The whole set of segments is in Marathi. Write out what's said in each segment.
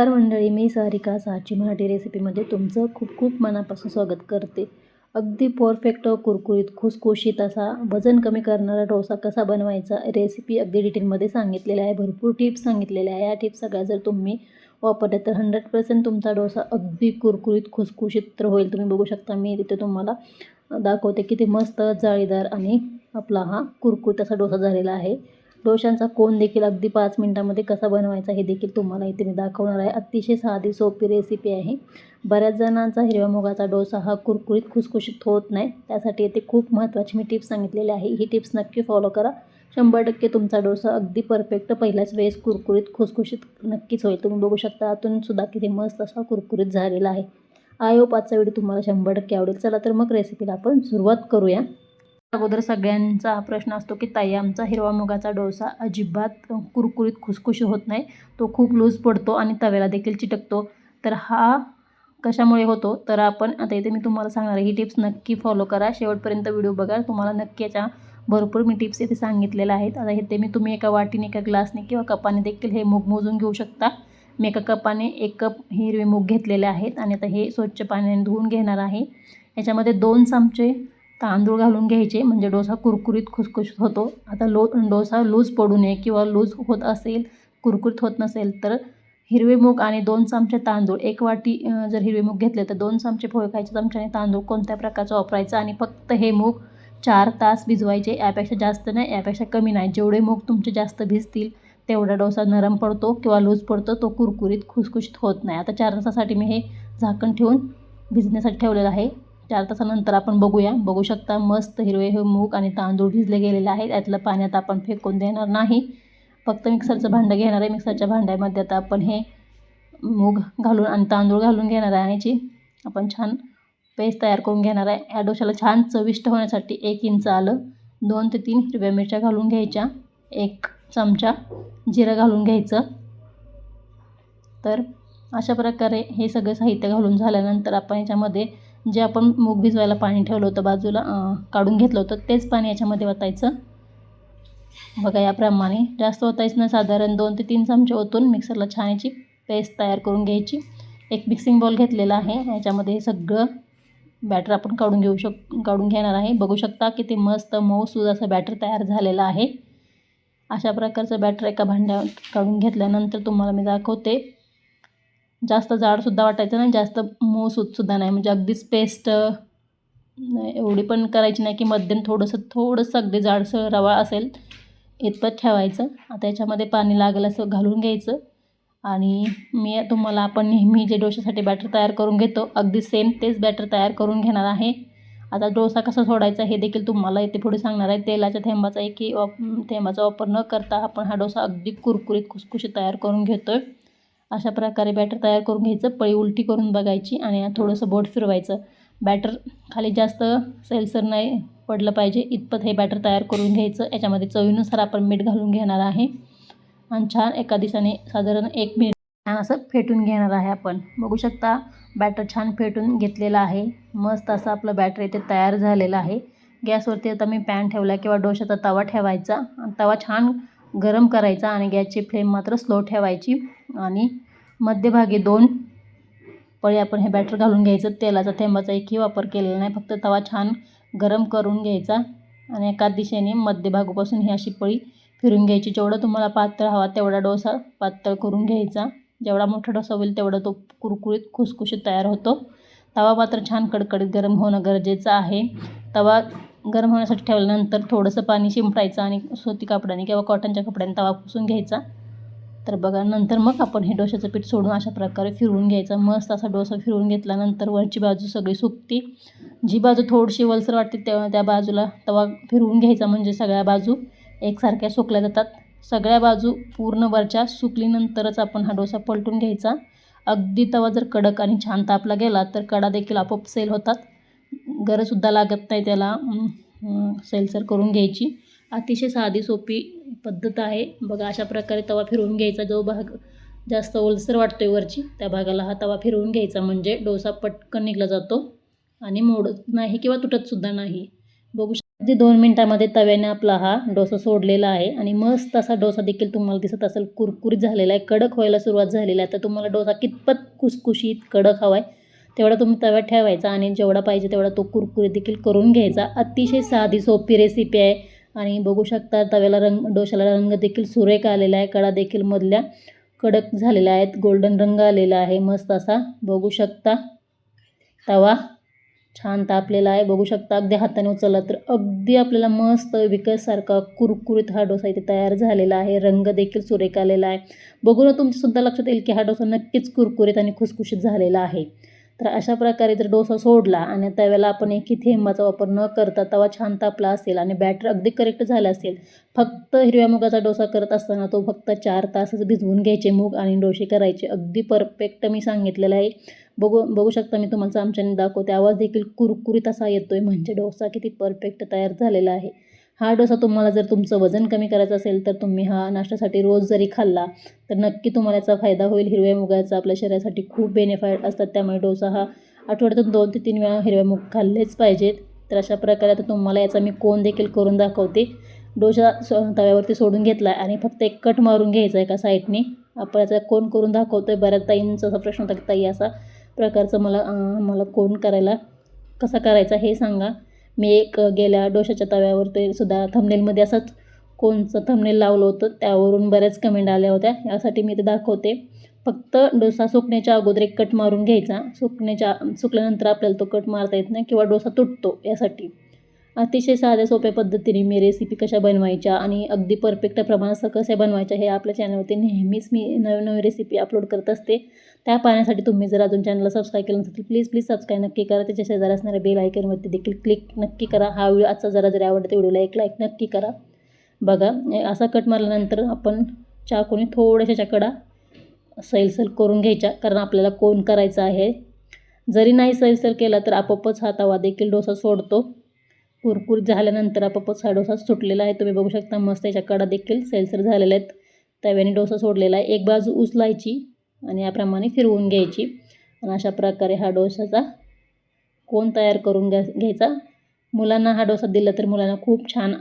नमस्कार मंडळी मी सारिका साची मराठी रेसिपीमध्ये तुमचं खूप खूप मनापासून स्वागत करते. अगदी परफेक्ट कुरकुरीत खुसखुशीत असा वजन कमी करणारा डोसा कसा बनवायचा रेसिपी अगदी डिटेलमध्ये सांगितलेल्या आहे भरपूर टिप्स सांगितलेल्या आहे. या टिप्स सगळ्या जर तुम्ही वापरल्या तर हंड्रेड पर्सेंट तुमचा डोसा अगदी कुरकुरीत खुसखुशीत तर होईल. तुम्ही बघू शकता मी तिथे तुम्हाला दाखवते किती मस्त जाळीदार आणि आपला हा कुरकुरीत असा डोसा झालेला आहे. डोशांचा कोण देखील अगदी पाच मिनटामध्ये कसा बनवायचा हे देखील तुम्हाला इथे मी दाखवणार आहे. अतिशय साधी सोपी रेसिपी आहे. बऱ्याच जणांचा हिरव्या मुगाचा डोसा हा कुरकुरीत खुसखुशीत होत नाही. त्यासाठी इथे खूप महत्त्वाची मी टिप्स सांगितलेली आहे. ही टिप्स नक्की फॉलो करा. शंभर टक्के तुमचा डोसा अगदी परफेक्ट पहिल्याच वेळेस कुरकुरीत खुसखुशीत नक्कीच होईल. तुम्ही बघू शकता आतून सुद्धा किती मस्त असा कुरकुरीत झालेला आहे. आय होप आजचा व्हिडिओ तुम्हाला शंभर टक्के आवडेल. चला तर मग रेसिपीला आपण सुरुवात करूया. अगोदर सगळ्यांचा प्रश्न असतो की ताई आमचा हिरवा मुगाचा डोसा अजिबात कुरकुरीत खुसखुशी होत नाही. तो खूप लूज पडतो आणि तव्याला देखील चिटकतो. तर हा कशामुळे होतो? तर आपण आता इथे मी तुम्हाला सांगणार आहे ही टिप्स नक्की फॉलो करा. शेवटपर्यंत व्हिडिओ बघा. तुम्हाला नक्की याच्या भरपूर मी टिप्स इथे सांगितलेल्या आहेत. आता इथे मी तुम्ही एका वाटीने एका ग्लासने किंवा कपाने देखील हे मूग मोजून घेऊ शकता. मी एका कपाने एक कप हिरवे मूग घेतलेले आहेत आणि आता हे स्वच्छ पाण्याने धुवून घेणार आहे. याच्यामध्ये दोन चमचे तांदूळ घालून घ्यायचे म्हणजे डोसा कुरकुरीत खुसखुशीत होतो. आता लो डोसा लूज पडू नये किंवा लूज होत असेल कुरकुरीत होत नसेल तर हिरवे मूग आणि दोन चमचे तांदूळ. एक वाटी जर हिरवे मूग घेतले तर दोन चमचे पोहे खायचे चमच्याने तांदूळ कोणत्या प्रकारचा वापरायचा आणि फक्त हे मूग चार तास भिजवायचे. यापेक्षा जास्त नाही यापेक्षा कमी नाही. जेवढे मूग तुमचे जास्त भिजतील तेवढा डोसा नरम पडतो किंवा लूज पडतो तो कुरकुरीत खुसखुशीत होत नाही. आता चार तासासाठी मी हे झाकण ठेवून भिजण्यासाठी ठेवलेलं आहे. चार तासानंतर आपण बघूया. बघू शकता मस्त हिरवे हे मूग आणि तांदूळ भिजले गेलेले आहेत. यातलं पाण्यात आपण फेकून देणार नाही. फक्त मिक्सरचं भांडं घेणार आहे. मिक्सरच्या भांड्यामध्ये आता आपण हे मूग घालून आणि तांदूळ घालून घेणार आहे. आणि आपण छान पेस्ट तयार करून घेणार आहे. या डोशाला छान चविष्ट होण्यासाठी एक इंच आलं दोन ते तीन हिरव्या मिरच्या घालून घ्यायच्या एक चमचा जिरं घालून घ्यायचं. तर अशा प्रकारे हे सगळं साहित्य घालून झाल्यानंतर आपण याच्यामध्ये जे आपण मूग भिजवायला पाणी ठेवलं होतं बाजूला काढून घेतलं होतं तेच पाणी याच्यामध्ये ओतायचं बघा याप्रमाणे जास्त ओतायचं नाही साधारण दोन ते तीन चमचे ओतून मिक्सरला छान याची पेस्ट तयार करून घ्यायची. एक मिक्सिंग बॉल घेतलेला आहे. याच्यामध्ये सगळं बॅटर आपण काढून घेऊ शक काढून घेणार आहे. बघू शकता की ते मस्त मऊसूद असं बॅटर तयार झालेलं आहे. अशा प्रकारचं बॅटर एका भांड्या काढून घेतल्यानंतर तुम्हाला मी दाखवते. जास्त जाडसुद्धा वाटायचं नाही जास्त हो, मऊसूदसुद्धा नाही. म्हणजे अगदीच पेस्ट एवढी पण करायची नाही की मध्यम थोडंसं थोडंसं अगदी जाडसं रवा असेल इतपत ठेवायचं. आता याच्यामध्ये पाणी लागेल असं घालून घ्यायचं. आणि मी तुम्हाला आपण नेहमी जे डोशासाठी बॅटर तयार करून घेतो अगदी सेम तेच बॅटर तयार करून घेणार आहे. आता डोसा कसा सोडायचा हे देखील तुम्हाला इथे पुढे सांगणार आहे. तेलाच्या थेंबाचा एक वाप थेंबाचा वापर न करता आपण हा डोसा अगदी कुरकुरीत खुसखुशीत तयार करून घेतो आहे अशा प्रकारे बॅटर तयार करून घ्यायचं. पळी उलटी करून बघायची आणि थोडंसं बोट फिरवायचं. बॅटर खाली जास्त सैलसर नाही पडलं पाहिजे. इतपत हे बॅटर तयार करून घ्यायचं. याच्यामध्ये चवीनुसार आपण मीठ घालून घेणार आहे. आणि छान एका दिवसाने साधारण एक मिनिट छान असं फेटून घेणार आहे आपण. बघू शकता बॅटर छान फेटून घेतलेलं आहे. मस्त असं आपलं बॅटर इथे तयार झालेलं आहे. गॅसवरती आता मी पॅन ठेवला किंवा डोशाचा तवा ठेवायचा. आणि तवा छान गरम करायचा आणि गॅसची फ्लेम मात्र स्लो ठेवायची. आणि मध्यभागी दोन पळी आपण हे बॅटर घालून घ्यायचं. तेलाचा थेंबाचा एकही वापर केलेला नाही. फक्त तवा छान गरम करून घ्यायचा. आणि एका दिशेने मध्यभागापासून ही अशी पळी फिरून घ्यायची. जेवढं तुम्हाला पातळ हवा तेवढा डोसा पातळ करून घ्यायचा. जेवढा मोठा डोसा होईल तेवढा तो कुरकुरीत खुसखुशीत तयार होतो. तवा मात्र छान कडकडीत गरम होणं गरजेचं आहे. तवा गरम होण्यासाठी ठेवल्यानंतर थोडंसं पाणी शिंपडायचं आणि सोती कापडाने किंवा कॉटनच्या कपड्याने तवा पुसून घ्यायचा. तर बघा नंतर मग आपण हे डोशाचं पीठ सोडून अशा प्रकारे फिरवून घ्यायचा. मस्त असा डोसा फिरवून घेतल्यानंतर वरची बाजू सगळी सुकती. जी बाजू थोडीशी वलसर वाटते तेव्हा त्या बाजूला तवा फिरवून घ्यायचा. म्हणजे सगळ्या बाजू एकसारख्या सुकल्या जातात. सगळ्या बाजू पूर्ण वरच्या सुकलीनंतरच आपण हा डोसा पलटून घ्यायचा. अगदी तवा जर कडक आणि छान तापला गेला तर कडा देखील आपोआप सेल होतात. गरजसुद्धा लागत नाही त्याला. सैलसर करून घ्यायची. अतिशय साधी सोपी पद्धत आहे. बघा अशा प्रकारे तवा फिरवून घ्यायचा. जो भाग जास्त ओलसर वाटतोय वरची त्या भागाला हा तवा फिरवून घ्यायचा. म्हणजे डोसा पटकन निघला जातो आणि मोडत नाही किंवा तुटतसुद्धा नाही. बघू शकते दोन मिनटामध्ये तव्याने आपला हा डोसा सोडलेला आहे आणि मस्त असा डोसा देखील तुम्हाला दिसत असेल. कुरकुरीत झालेला आहे. कडक व्हायला सुरुवात झालेली आहे. तर तुम्हाला डोसा कितपत कुसकुशीत कडक हवा आहे तेवढा तुम्ही तव्यात ठेवायचा आणि जेवढा पाहिजे तेवढा तो कुरकुरीत देखील करून घ्यायचा. अतिशय साधी सोपी रेसिपी आहे. आणि बघू शकता तव्याला रंग डोशाला रंग देखील सुरेख आलेला आहे. कडा देखील मधल्या कडक झालेल्या आहेत. गोल्डन रंग आलेला आहे. मस्त असा बघू शकता. तवा छान तापलेला आहे. बघू शकता अगदी हाताने उचलला तर अगदी आपल्याला मस्त विकससारखा कुरकुरीत हा डोसा इथे तयार झालेला आहे. रंग देखील सुरेख आलेला आहे. बघून तुमच्यासुद्धा लक्षात येईल की हा डोसा नक्कीच कुरकुरीत आणि खुसखुशीत झालेला आहे. तर अशा प्रकारे जर डोसा सोडला आणि तव्याला आपण एकही थेंबाचा वापर न करता तवा छान तापला असेल आणि बॅटर अगदी करेक्ट झालं असेल फक्त हिरव्या मुगाचा डोसा करत असताना तो फक्त चार तासच भिजवून घ्यायचे मूग आणि डोसे करायचे. अगदी परफेक्ट मी सांगितलेलं आहे. बघू बघू शकता मी तुम्हाला चमच्याने दाखवते. आवाज देखील कुरकुरीत असा येतो आहे म्हणजे डोसा किती परफेक्ट तयार झालेला आहे. हा डोसा तुम्हाला जर तुमचं वजन कमी करायचं असेल तर तुम्ही हा नाश्त्यासाठी रोज जरी खाल्ला तर नक्की तुम्हाला याचा फायदा होईल. हिरव्या मुगाचा आपल्या शरीरासाठी खूप बेनिफिट असतात. त्यामुळे डोसा हा आठवड्यातून दोन ते तीन वेळा हिरव्या मुग खाल्लेच पाहिजेत. तर अशा प्रकारे आता तुम्हाला याचा मी कोण देखील करून दाखवते. डोसा स तव्यावरती सोडून घेतला आहे आणि फक्त एक कट मारून घ्यायचा आहे एका साईडने आपण याचा कोण करून दाखवतो आहे बऱ्याच ताईंचा असा प्रश्न होता की ताई असा प्रकारचं मला मला कोण करायला कसा करायचा हे सांगा. मी एक गेल्या डोशाच्या तव्यावर ते सुद्धा थंबनेलमध्ये असंच कोणचं थंबनेल लावलं होतं त्यावरून बऱ्याच कमेंट आल्या होत्या. यासाठी मी ते दाखवते. फक्त डोसा सुकण्याच्या अगोदर एक कट मारून घ्यायचा. सुकण्याच्या सुकल्यानंतर आपल्याला तो कट मारता येत नाही किंवा डोसा तुटतो यासाठी. अतिशय साध्या सोप्या पद्धतीने मी रेसिपी कशा बनवायच्या आणि अगदी परफेक्ट प्रमाणात कशा बनवायच्या हे आपल्या चॅनलवरती नेहमीच मी नवीन नवीन रेसिपी अपलोड करत असते. त्या पाहण्यासाठी तुम्ही जर अजून चॅनलला सबस्क्राईब केलं नसेल तर प्लीज प्लीज सबस्क्राईब नक्की करा. त्याच्या शेजारी असणाऱ्या बेल आयकनवरती देखील क्लिक नक्की करा. हा व्हिडिओ आजचा जरा जरी आवडते व्हिडिओला एक लाईक नक्की करा. बघा असा कट मारल्यानंतर आपण चाकूने थोड्याशा कडा सैलसैल करून घ्यायच्या कारण आपल्याला कोण करायचा आहे? जरी नाही सैलसैल केला तर आपोआपच हा तवा देखील डोसा सोडतो. कुरकुरीत झाल्यानंतर आपोआपच हा डोसा सुटलेला आहे. तुम्ही बघू शकता मस्त याच्या कडा देखील सैलसर झालेल्या आहेत. तव्याने डोसा सोडलेला आहे. एक बाजू उचलायची आणि याप्रमाणे फिरवून घ्यायची. आणि अशा प्रकारे हा डोसाचा कोण तयार करून घ्या घ्यायचा? मुलांना हा डोसा दिला तर मुलांना खूप छान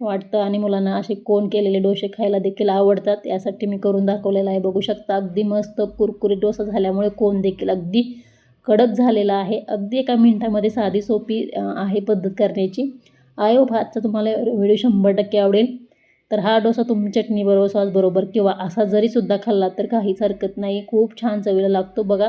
वाटतं आणि मुलांना असे कोण केलेले डोसे खायला देखील आवडतात. यासाठी मी करून दाखवलेला आहे. बघू शकता अगदी मस्त कुरकुरीत डोसा झाल्यामुळे कोण देखील अगदी कडक झालेला आहे. अगदी एका मिनटामध्ये साधी सोपी आहे पद्धत करण्याची. आयो भातचा तुम्हाला व्हिडिओ शंभर टक्के आवडेल. तर हा डोसा तुम्ही चटणीबरोबर सॉसबरोबर किंवा असा जरीसुद्धा खाल्ला तर काहीच हरकत नाही. खूप छान चवीला लागतो बघा.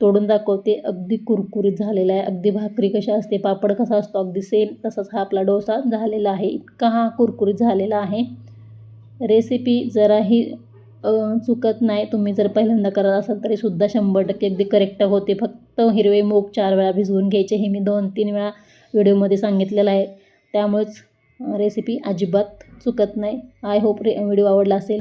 तोडून दाखवते. अगदी कुरकुरीत झालेला आहे. अगदी भाकरी कशी असते पापड कसा असतो अगदी सेम तसाच हा आपला डोसा झालेला आहे. इतका हा कुरकुरीत झालेला आहे. रेसिपी जराही चुकत नाही. तुम्ही जर पहिल्यांदा करत असाल तरीसुद्धा शंभर टक्के अगदी करेक्ट होते. फक्त हिरवे मूग चार वेळा भिजवून घ्यायचे. हे मी दोन तीन वेळा व्हिडिओमध्ये सांगितलेलं आहे. त्यामुळेच रेसिपी अजिबात चुकत नाही. आय होप रे व्हिडिओ आवडला असेल.